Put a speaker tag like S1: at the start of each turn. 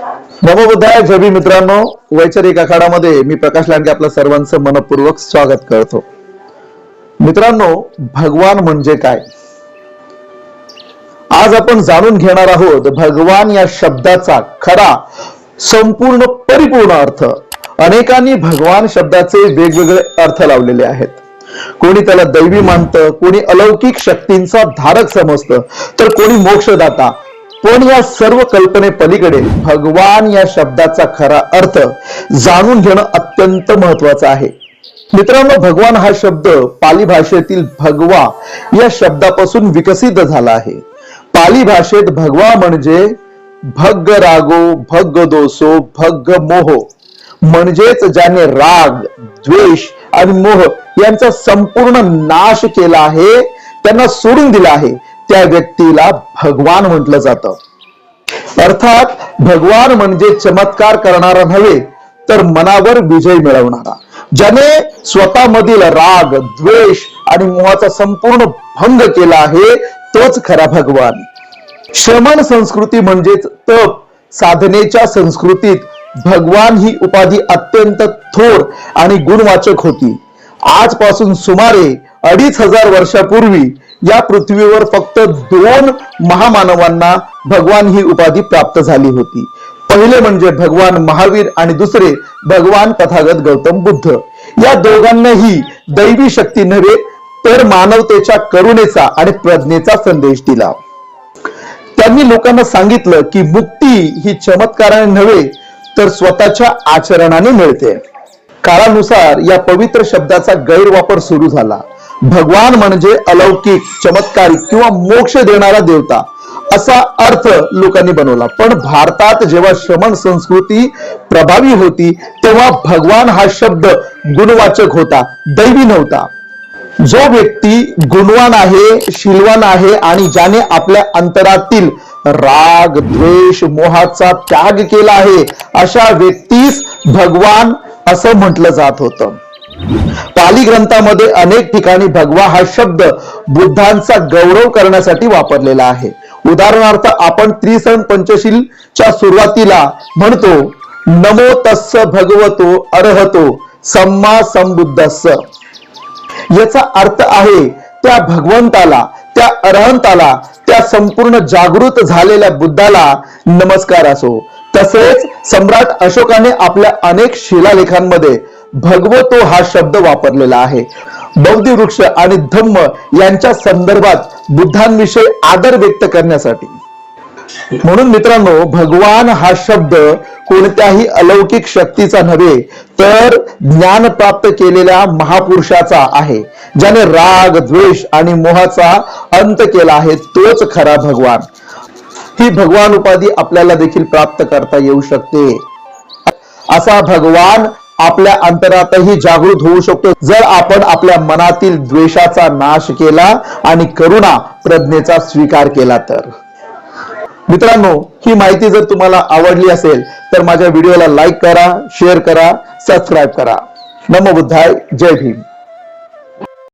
S1: नमोबुद्धाय जबी मित्रांनो वैचारिक आखाडामध्ये मी प्रकाश लांडगे आपल्या सर्वांचं मनपूर्वक स्वागत करतो. मित्रांनो भगवान म्हणजे काय? आज आपण जाणून घेणार आहोत भगवान या शब्दाचा खरा संपूर्ण परिपूर्ण अर्थ. अनेकांनी भगवान शब्दाचे वेगवेगळे अर्थ लावलेले आहेत. कोणी त्याला दैवी मानतं कोणी अलौकिक शक्तींचा धारक समजतं तर कोणी मोक्षदाता पण या सर्व कल्पने पलीकडे भगवान या शब्दाचा खरा अर्थ जाणून घेणं अत्यंत महत्वाचं आहे. मित्रांनो भगवान हा शब्द पाली भाषेतील भगवा या शब्दापासून विकसित झाला आहे. पाली भाषेत भगवा म्हणजे भग्ग रागो भग्ग दोसो भग्ग मोह. म्हणजेच ज्याने राग द्वेष आणि मोह यांचा संपूर्ण नाश केला आहे त्यांना सोडून दिला आहे. त्या व्यक्तीला भगवान म्हटलं जातं. अर्थात भगवान म्हणजे चमत्कार करणारा नव्हे तर मनावर विजय मिळवणारा. ज्याने स्वतःमधील राग द्वेष आणि मोहाचा संपूर्ण भंग केला आहे तोच खरा भगवान. श्रमण संस्कृती म्हणजेच तप. साधनेच्या संस्कृतीत भगवान ही उपाधी अत्यंत थोर आणि गुणवाचक होती. आजपासून सुमारे अडीच हजार वर्षापूर्वी या पृथ्वीवर फक्त दोन महामानवांना भगवान ही उपाधी प्राप्त झाली होती. पहिले म्हणजे भगवान महावीर आणि दुसरे भगवान तथागत गौतम बुद्ध. या दोघांनाही दैवी शक्ती नव्हे तर मानवतेच्या करुणेचा आणि प्रज्ञेचा संदेश दिला. त्यांनी लोकांना सांगितलं की मुक्ती ही चमत्काराने नव्हे तर स्वतःच्या आचरणाने मिळते. काळानुसार या पवित्र शब्दाचा गैरवापर सुरू झाला. भगवान म्हणजे अलौकिक चमत्कारिक किंवा मोक्ष देणारा देवता असा अर्थ लोकांनी बनवला. पण भारतात जेव्हा श्रमण संस्कृती प्रभावी होती तेव्हा भगवान हा शब्द गुणवाचक होता दैवी नव्हता. जो व्यक्ती गुणवान आहे शिलवान आहे आणि ज्याने आपल्या अंतरातील राग द्वेष मोहाचा त्याग केला आहे अशा व्यक्तीस भगवान असं म्हटलं जात होतं. पाली ग्रंथामध्ये अनेक ठिकाणी भगवा हा शब्द बुद्धांचा गौरव करण्यासाठी वापरलेला आहे. उदाहरणार्थ आपण त्रिसन पंचशीलच्या सुरुवातीला म्हणतो नमो तस्स भगवतो अर्हतो सम्मा संबुद्धस्स. याचा अर्थ आहे त्या भगवंताला त्या अरहंताला त्या संपूर्ण जागृत झालेल्या बुद्धाला नमस्कार असो. तसेच सम्राट अशोकाने आपल्या अनेक शिलालेखांमध्ये भगवतो हा शब्द वापरलेला आहे. बौद्ध वृक्ष आणि धम्म यांच्या संदर्भात बुद्धांविषयी आदर व्यक्त करण्यासाठी. म्हणून मित्रांनो भगवान हा शब्द कोणत्याही अलौकिक शक्तीचा नव्हे तर ज्ञान प्राप्त केलेल्या महापुरुषाचा आहे ज्याने राग द्वेष आणि मोहाचा अंत केला आहे तोच खरा भगवान. ही भगवान उपाधी आपल्याला देखील प्राप्त करता येऊ शकते. असा भगवान आपल्या अंतरातही जागृत होऊ शकतो. जर आपण आपल्या मनातील द्वेषाचा नाश केला आणि करुणा प्रज्ञेचा स्वीकार केला तर. मित्रांनो ही माहिती जर तुम्हाला आवडली असेल तर माझ्या व्हिडिओला लाईक करा शेअर करा सबस्क्राईब करा. नमो बुद्धाय जय भीम.